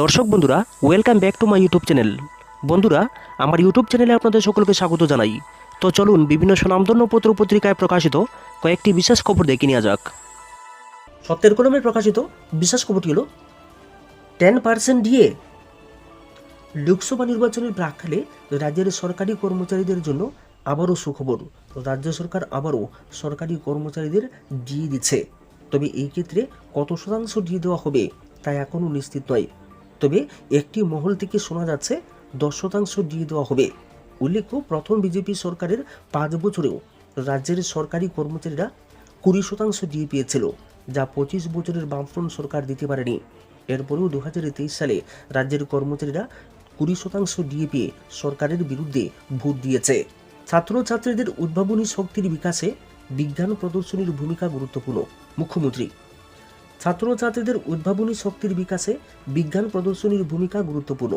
দর্শক বন্ধুরা welcome back to my YouTube channel বন্ধুরা, আমার ইউটিউব চ্যানেলে আপনাদের সকলকে স্বাগত জানাই। তো চলুন বিভিন্ন সুনামধন্য পত্র পত্রিকায় প্রকাশিত কয়েকটি বিশেষ খবর দেখে নেওয়া যাক। সত্যের কলমে প্রকাশিত বিশেষ খবরটি হল টেন পার্সেন্ট ডিএ লোকসভা নির্বাচনের প্রাককালে রাজ্যের সরকারি কর্মচারীদের জন্য আবারও সুখবর। রাজ্য সরকার আবারও সরকারি কর্মচারীদের ডিএ দিচ্ছে। তবে এই ক্ষেত্রে কত শতাংশ ডিএ দেওয়া হবে তা এখনও নিশ্চিত নয়। তবে একটি মহল থেকে শোনা যাচ্ছে, দশ শতাংশ ডিএ দেওয়া হবে। উল্লেখ্য, প্রথম বিজেপি সরকারের পাঁচ বছরেও রাজ্যের সরকারি কর্মচারীরা কুড়ি শতাংশ ডিএ পেয়েছিল, যা পঁচিশ বছরের বামফ্রন্ট সরকার দিতে পারেনি। এরপরেও দুহাজার তেইশ সালে রাজ্যের কর্মচারীরা কুড়ি শতাংশ ডিএ পেয়ে সরকারের বিরুদ্ধে ভোট দিয়েছে। ছাত্রছাত্রীদের উদ্ভাবনী শক্তির বিকাশে বিজ্ঞান প্রদর্শনীর ভূমিকা গুরুত্বপূর্ণ। মুখ্যমন্ত্রী ছাত্রছাত্রীদের উদ্ভাবনী শক্তির বিকাশে বিজ্ঞান প্রদর্শনীর ভূমিকা গুরুত্বপূর্ণ।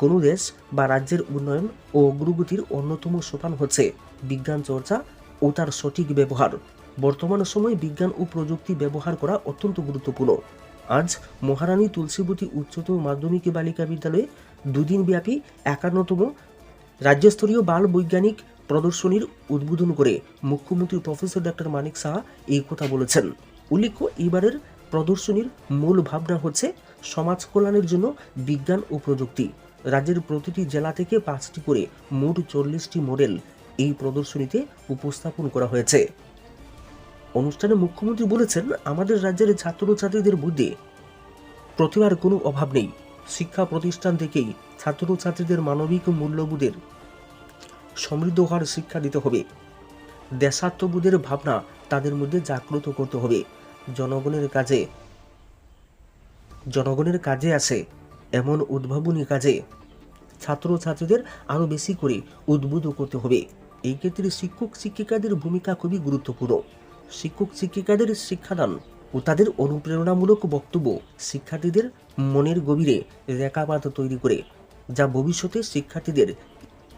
কোনো দেশ বা রাজ্যের উন্নয়ন ও অগ্রগতির অন্যতম সোপান হচ্ছে বিজ্ঞান চর্চা ও তার সঠিক ব্যবহার। বর্তমান সময়ে বিজ্ঞান ও প্রযুক্তি ব্যবহার করা অত্যন্ত গুরুত্বপূর্ণ। আজ মহারানী তুলসীবতী উচ্চতর মাধ্যমিক বালিকা বিদ্যালয়ে দুদিন ব্যাপী একান্নতম রাজ্যস্তরীয় বাল বৈজ্ঞানিক প্রদর্শনীর উদ্বোধন করে মুখ্যমন্ত্রী প্রফেসর ডক্টর মানিক সাহা এই কথা বলেছেন। উল্লেখ্য, এবারের প্রদর্শনীর মূল ভাবনা হচ্ছে সমাজ কল্যাণের জন্য বিজ্ঞান ও প্রযুক্তি। রাজ্যের প্রতিটি জেলা থেকে পাঁচটি করে মোট চল্লিশটি মডেল এই প্রদর্শনীতে উপস্থাপন করা হয়েছে। অনুষ্ঠানে মুখ্যমন্ত্রী বলেছেন, আমাদের রাজ্যের ছাত্রছাত্রীদের মধ্যে প্রতিভার কোনো অভাব নেই। শিক্ষা প্রতিষ্ঠান থেকেই ছাত্রছাত্রীদের মানবিক মূল্যবোধের সমৃদ্ধ হওয়ার শিক্ষা দিতে হবে। দেশাত্মবোধের ভাবনা তাদের মধ্যে জাগ্রত করতে হবে। জনগণের কাজে। জনগণের কাজে আসে এমন উদ্ভাবনী কাজে। ছাত্রছাত্রীদের আরও বেশি করে উদ্বুদ্ধ করতে হবে। এই ক্ষেত্রে শিক্ষক শিক্ষিকাদের ভূমিকা খুবই গুরুত্বপূর্ণ। শিক্ষক শিক্ষিকাদের শিক্ষাদান ও তাদের অনুপ্রেরণামূলক বক্তব্য শিক্ষার্থীদের মনের গভীরে রেখাপাত তৈরি করে, যা ভবিষ্যতে শিক্ষার্থীদের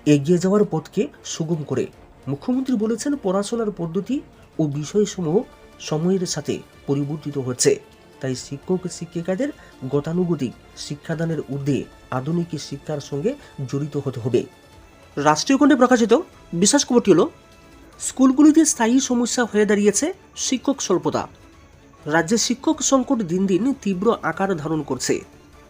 এগিয়ে যাওয়ার পথকে সুগম করে। মুখ্যমন্ত্রী বলেছেন পড়াশোনার পদ্ধতি ও বিষয়সমূহ সময়ের সাথে পরিবর্তিত হচ্ছে। তাই শিক্ষক, শিক্ষিকাদের গতানুগতিক শিক্ষাদানের ঊর্ধ্বে আধুনিক শিক্ষার সঙ্গে জড়িত হতে হবে। রাষ্ট্রীয় খণ্ডে প্রকাশিত বিশেষ খবরটি হল, স্কুলগুলিতে স্থায়ী সমস্যা হয়ে দাঁড়িয়েছে শিক্ষক স্বল্পতা। রাজ্যে শিক্ষক সংকট দিন দিন তীব্র আকার ধারণ করছে।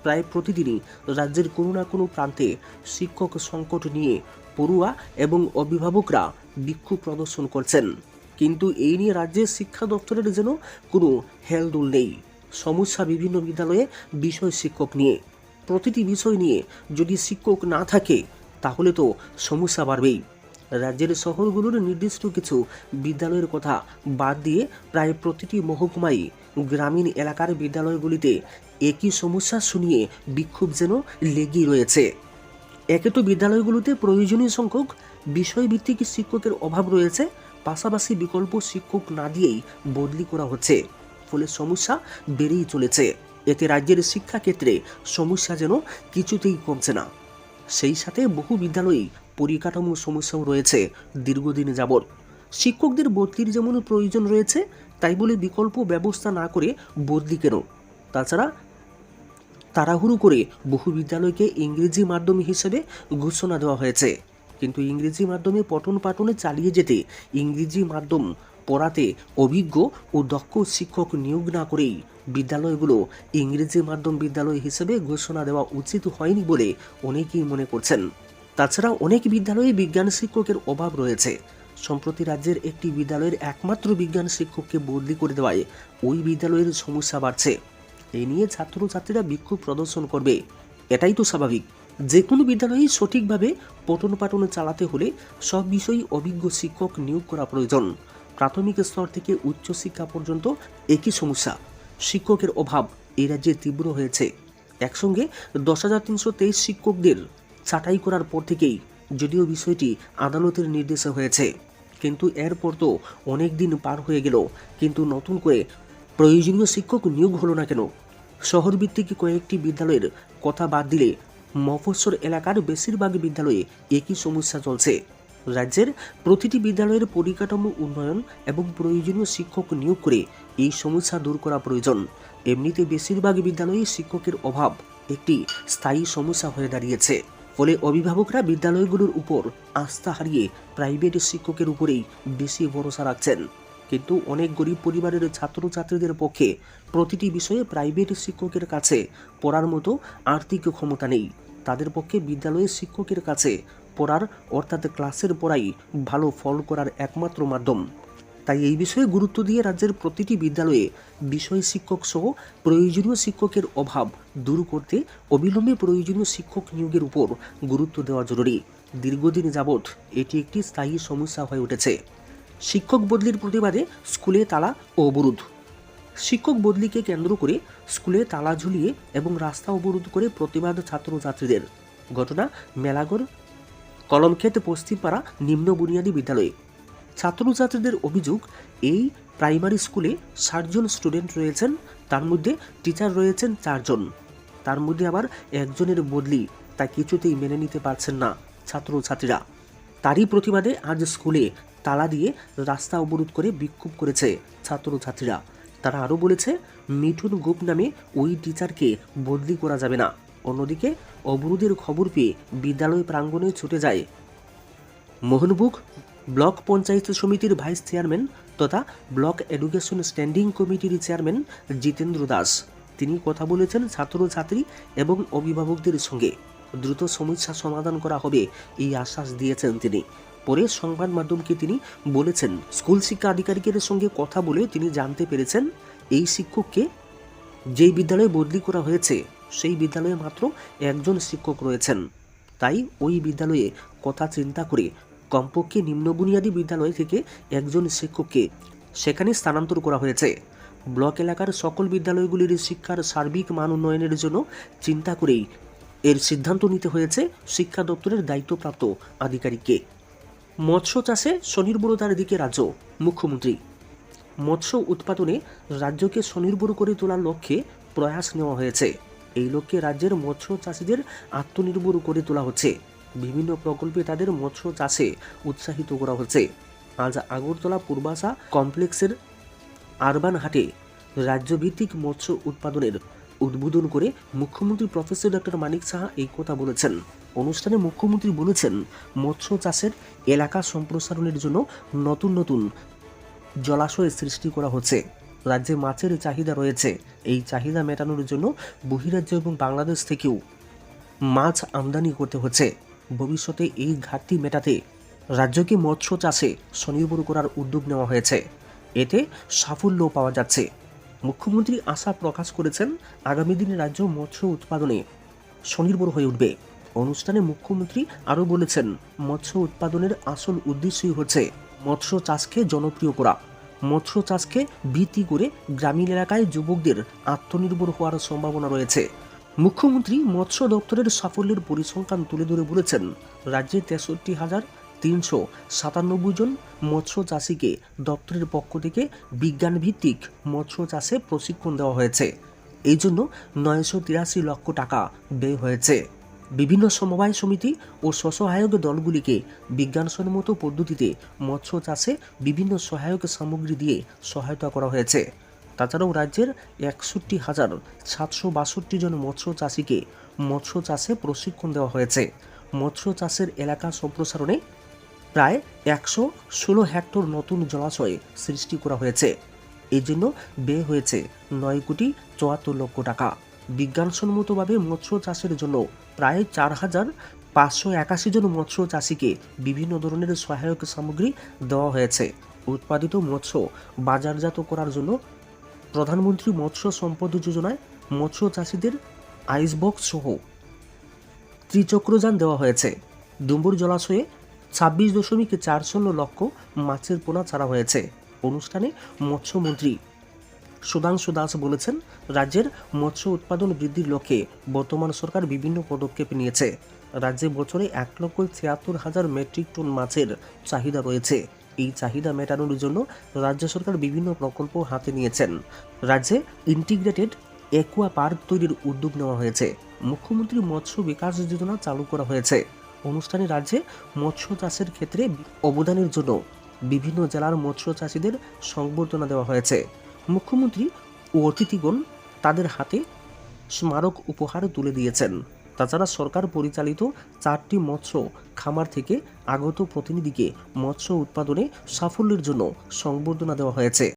প্রায় প্রতিদিনই রাজ্যের কোনো না কোনো প্রান্তে শিক্ষক সংকট নিয়ে পড়ুয়া এবং অভিভাবকরা বিক্ষোভ প্রদর্শন করছেন। কিন্তু এই নিয়ে রাজ্যের শিক্ষা দপ্তরের যেন কোনো হেলদোল নেই। সমস্যা বিভিন্ন বিদ্যালয়ে বিষয় শিক্ষক নিয়ে। প্রতিটি বিষয় নিয়ে যদি শিক্ষক না থাকে, তাহলে তো সমস্যা বাড়বেই। রাজ্যের শহরগুলোর নির্দিষ্ট কিছু বিদ্যালয়ের কথা বাদ দিয়ে প্রায় প্রতিটি মহকুমায় গ্রামীণ এলাকার বিদ্যালয়গুলিতে একই সমস্যা শুনিয়ে বিক্ষোভ যেন লেগেই রয়েছে। একে তো বিদ্যালয়গুলোতে প্রয়োজনীয় সংখ্যক বিষয়ভিত্তিক শিক্ষকের অভাব রয়েছে পাশাপাশি বিকল্প শিক্ষক না দিয়েই বদলি করা হচ্ছে। ফলে সমস্যা বেড়েই চলেছে। এতে রাজ্যের শিক্ষাক্ষেত্রে সমস্যা যেন কিছুতেই কমছে না। সেই সাথে বহু বিদ্যালয়েই পরিকাঠামো সমস্যাও রয়েছে দীর্ঘদিন যাবৎ। শিক্ষকদের বদলির যেমন প্রয়োজন রয়েছে, তাই বলে বিকল্প ব্যবস্থা না করে বদলি কেন? তাছাড়া তাড়াহুড়ো করে বহু বিদ্যালয়কে ইংরেজি মাধ্যম হিসেবে ঘোষণা দেওয়া হয়েছে। কিন্তু ইংরেজি মাধ্যমে পঠন পাঠনে চালিয়ে যেতে ইংরেজি মাধ্যম পড়াতে অভিজ্ঞ ও দক্ষ শিক্ষক নিয়োগ না করেই বিদ্যালয়গুলো ইংরেজি মাধ্যম বিদ্যালয় হিসেবে ঘোষণা দেওয়া উচিত হয়নি বলে অনেকেই মনে করছেন। তাছাড়া অনেক বিদ্যালয়ে বিজ্ঞান শিক্ষকের অভাব রয়েছে। সম্প্রতি রাজ্যের একটি বিদ্যালয়ের একমাত্র বিজ্ঞান শিক্ষককে বদলি করে দেওয়ায় ওই বিদ্যালয়ের সমস্যা বাড়ছে। এই নিয়ে ছাত্রছাত্রীরা বিক্ষোভ প্রদর্শন করবে। এটাই তো স্বাভাবিক। যে কোনো বিদ্যালয়েই সঠিকভাবে পঠন পাঠন চালাতে হলে সব বিষয়েই অভিজ্ঞ শিক্ষক নিয়োগ করা প্রয়োজন। প্রাথমিক স্তর থেকে উচ্চশিক্ষা পর্যন্ত একই সমস্যা। শিক্ষকের অভাব এই রাজ্যে তীব্র হয়েছে। একসঙ্গে দশ হাজার তিনশো তেইশ শিক্ষকদের ছাঁটাই করার পর থেকেই যদিও বিষয়টি আদালতের নির্দেশে হয়েছে, কিন্তু এরপর তো অনেক দিন পার হয়ে গেল, কিন্তু নতুন করে প্রয়োজনীয় শিক্ষক নিয়োগ হলো না কেন? শহরভিত্তিক কয়েকটি বিদ্যালয়ের কথা বাদ দিলে মফস্বল এলাকার বেশিরভাগ বিদ্যালয়ে একই সমস্যা চলছে। রাজ্যের প্রতিটি বিদ্যালয়ের পরিকাঠামো উন্নয়ন এবং প্রয়োজনীয় শিক্ষক নিয়োগ করে এই সমস্যা দূর করা প্রয়োজন। এমনিতে বেশিরভাগ বিদ্যালয়ে শিক্ষকের অভাব একটি স্থায়ী সমস্যা হয়ে দাঁড়িয়েছে। ফলে অভিভাবকরা বিদ্যালয়গুলোর উপর আস্থা হারিয়ে প্রাইভেট শিক্ষকের উপরেই বেশি ভরসা রাখছেন। কিন্তু অনেক গরিব পরিবারের ছাত্রছাত্রীদের পক্ষে প্রতিটি বিষয়ে প্রাইভেট শিক্ষকের কাছে পড়ার মতো আর্থিক ক্ষমতা নেই। তাদের পক্ষে বিদ্যালয়ের শিক্ষকের কাছে পড়ার, অর্থাৎ ক্লাসের পড়াই ভালো ফল করার একমাত্র মাধ্যম। তাই এই বিষয়ে গুরুত্ব দিয়ে রাজ্যের প্রতিটি বিদ্যালয়ে বিষয় শিক্ষক সহ প্রয়োজনীয় শিক্ষকের অভাব দূর করতে অবিলম্বে প্রয়োজনীয় শিক্ষক নিয়োগের উপর গুরুত্ব দেওয়া জরুরি। দীর্ঘদিন যাবৎ এটি একটি স্থায়ী সমস্যা হয়ে উঠেছে। শিক্ষক বদলির প্রতিবাদে স্কুলে তালা ও অবরোধ। শিক্ষক বদলিকে কেন্দ্র করে স্কুলে তালা ঝুলিয়ে এবং রাস্তা অবরোধ করে প্রতিবাদ ছাত্রছাত্রীদের। ঘটনা মেলাগড়, কলমক্ষেত, পশ্চিমপাড়া, নিম্ন বুনিয়াদী বিদ্যালয়ে। ছাত্রছাত্রীদের অভিযোগ, এই প্রাইমারি স্কুলে ষাটজন স্টুডেন্ট রয়েছেন, তার মধ্যে টিচার রয়েছেন চারজন তার মধ্যে আবার একজনের বদলি, তা কিছুতেই মেনে নিতে পারছেন না ছাত্রছাত্রীরা। তারই প্রতিবাদে আজ স্কুলে তালা দিয়ে রাস্তা অবরোধ করে বিক্ষোভ করেছে ছাত্রছাত্রীরা। তারা আরও বলেছে, মিঠুন গোপ নামে ওই টিচারকে বদলি করা যাবে না। অন্যদিকে, অবরোধের খবর পেয়ে বিদ্যালয় প্রাঙ্গণে ছুটে যায়। মোহনবুক ব্লক পঞ্চায়েত সমিতির ভাইস চেয়ারম্যান তথা ব্লক এডুকেশন স্ট্যান্ডিং কমিটির চেয়ারম্যান জিতেন্দ্র দাস। তিনি কথা বলেছেন ছাত্রছাত্রী এবং অভিভাবকদের সঙ্গে। দ্রুত সমস্যা সমাধান করা হবে এই আশ্বাস দিয়েছেন তিনি। পরে সংবাদ মাধ্যমকে তিনি বলেছেন, স্কুল শিক্ষা আধিকারিকের সঙ্গে কথা বলে তিনি জানতে পেরেছেন, এই শিক্ষককে যেই বিদ্যালয়ে বদলি করা হয়েছে, সেই বিদ্যালয়ে মাত্র একজন শিক্ষক রয়েছেন। তাই ওই বিদ্যালয়ে কথা চিন্তা করে কমপক্ষে নিম্ন বুনিয়াদী বিদ্যালয় থেকে একজন শিক্ষককে সেখানে স্থানান্তর করা হয়েছে। ব্লক এলাকার সকল বিদ্যালয়গুলির শিক্ষার সার্বিক মান উন্নয়নের জন্য চিন্তা করেই এর সিদ্ধান্ত নিতে হয়েছে শিক্ষা দপ্তরের দায়িত্বপ্রাপ্ত আধিকারিককে। মৎস্য চাষে স্বনির্ভরতার দিকে রাজ্য মুখ্যমন্ত্রী। মৎস্য উৎপাদনে রাজ্যকে স্বনির্ভর করে তোলার লক্ষ্যে প্রয়াস নেওয়া হয়েছে। এই লক্ষ্যে রাজ্যের মৎস্য চাষিদের আত্মনির্ভর করে তোলা হচ্ছে। বিভিন্ন প্রকল্পে তাদের মৎস্য চাষে উৎসাহিত করা হচ্ছে। আজ আগরতলা পূর্বাশা কমপ্লেক্সের আরবান হাটে রাজ্যভিত্তিক মৎস্য উৎপাদনের উদ্বোধন করে মুখ্যমন্ত্রী প্রফেসর ডক্টর মানিক সাহা এই কথা বলেছেন। অনুষ্ঠানে মুখ্যমন্ত্রী বলেছেন, মৎস্য চাষের এলাকা সম্প্রসারণের জন্য নতুন নতুন জলাশয় সৃষ্টি করা হচ্ছে। রাজ্যে মাছের চাহিদা রয়েছে। এই চাহিদা মেটানোর জন্য বহিরাজ্য এবং বাংলাদেশ থেকেও মাছ আমদানি করতে হচ্ছে। ভবিষ্যতে এই ঘাটতি মেটাতে রাজ্যকে মৎস্য চাষে স্বনির্ভর করার উদ্যোগ নেওয়া হয়েছে। এতে সাফল্য পাওয়া যাচ্ছে। মুখ্যমন্ত্রী আশা প্রকাশ করেছেন, আগামী দিনে রাজ্য মৎস্য উৎপাদনে স্বনির্ভর হয়ে উঠবে। অনুষ্ঠানে মুখ্যমন্ত্রী আরও বলেছেন, মৎস্য উৎপাদনের আসল উদ্দেশ্যই হচ্ছে মৎস্য চাষকে জনপ্রিয় করা। মৎস্য চাষকে ভিত্তি করে গ্রামীণ এলাকায় যুবকদের আত্মনির্ভর হওয়ার সম্ভাবনা রয়েছে। মুখ্যমন্ত্রী মৎস্য দপ্তরের সাফল্যের পরিসংখ্যান তুলে ধরে বলেছেন, রাজ্যে তেষট্টি হাজার তিনশো সাতানব্বই জন মৎস্য চাষিকে দপ্তরের পক্ষ থেকে বিজ্ঞান ভিত্তিক মৎস্য চাষে প্রশিক্ষণ দেওয়া হয়েছে। এই জন্য নয়শো তিরাশি লক্ষ টাকা ব্যয় হয়েছে। বিভিন্ন সমবায় সমিতি ও স্বসহায়ক দলগুলিকে বিজ্ঞানসম্মত পদ্ধতিতে মৎস্য চাষে বিভিন্ন সহায়ক সামগ্রী দিয়ে সহায়তা করা হয়েছে। তাছাড়াও রাজ্যের একষট্টি হাজার সাতশো বাষট্টি জন মৎস্য চাষিকে মৎস্য চাষে প্রশিক্ষণ দেওয়া হয়েছে। মৎস্য চাষের এলাকা সম্প্রসারণে প্রায় একশো ষোলো হেক্টর নতুন জলাশয় সৃষ্টি করা হয়েছে। এই জন্য ব্যয় হয়েছে নয় কোটি চুয়াত্তর লক্ষ টাকা। বিজ্ঞানসম্মতভাবে মৎস্য চাষের জন্য প্রায় চার হাজার পাঁচশো একাশি জন মৎস্য চাষিকে বিভিন্ন ধরনের সহায়ক সামগ্রী দেওয়া হয়েছে। উৎপাদিত মৎস্য বাজারজাত করার জন্য প্রধানমন্ত্রী মৎস্য সম্পদ যোজনায় মৎস্য চাষিদের আইসবক্স সহ ত্রিচক্রযান দেওয়া হয়েছে। ডুম্বুর জলাশয়ে ছাব্বিশ দশমিক চার শূন্য লক্ষ মাছের পোনা ছাড়া হয়েছে। অনুষ্ঠানে মৎস্যমন্ত্রী সুধাংশু দাস বলেছেন, রাজ্যের মৎস্য উৎপাদন বৃদ্ধির লক্ষ্যে বর্তমান সরকার বিভিন্ন পদক্ষেপ নিয়েছে। রাজ্যে বছরে এক লক্ষ ছিয়াত্তর হাজার মেট্রিক টন মাছের চাহিদা রয়েছে। এই চাহিদা মেটানোর জন্য রাজ্য সরকার বিভিন্ন প্রকল্প হাতে নিয়েছেন। রাজ্যে ইন্টিগ্রেটেড একুয়া পার্ক তৈরির উদ্যোগ নেওয়া হয়েছে। মুখ্যমন্ত্রী মৎস্য বিকাশ যোজনা চালু করা হয়েছে। অনুষ্ঠানে রাজ্যে মৎস্য চাষের ক্ষেত্রে অবদানের জন্য বিভিন্ন জেলার মৎস্য চাষিদের সংবর্ধনা দেওয়া হয়েছে। মুখ্যমন্ত্রী ও অতিথিগণ তাদের হাতে স্মারক উপহার তুলে দিয়েছেন। তাছাড়া সরকার পরিচালিত চারটি মৎস্য খামার থেকে আগত প্রতিনিধিকে মৎস্য উৎপাদনে সাফল্যের জন্য সংবর্ধনা দেওয়া হয়েছে।